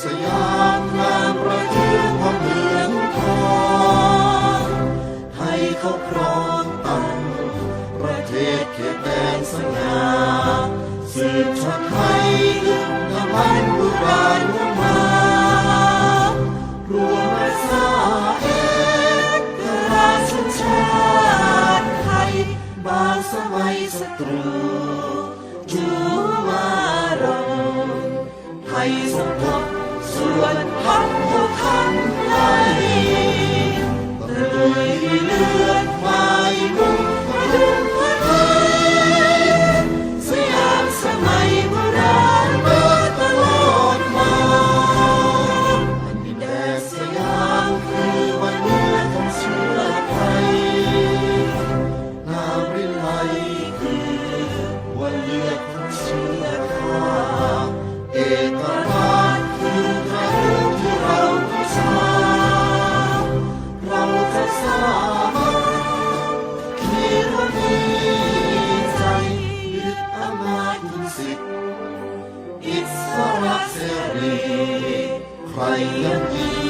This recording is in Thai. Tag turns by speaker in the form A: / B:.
A: สยามงามประเทืองว่าเมืองทองไทยเขาครองตั้งประเทศเขตแดนสง่าสืบชาติไทยดึงนำพันโบุราณลงมารวมมาสร้างเอกราชชาติไทยบางสมัยศัตรู สมผัสสวดพักทุกท่าน It's for us every cry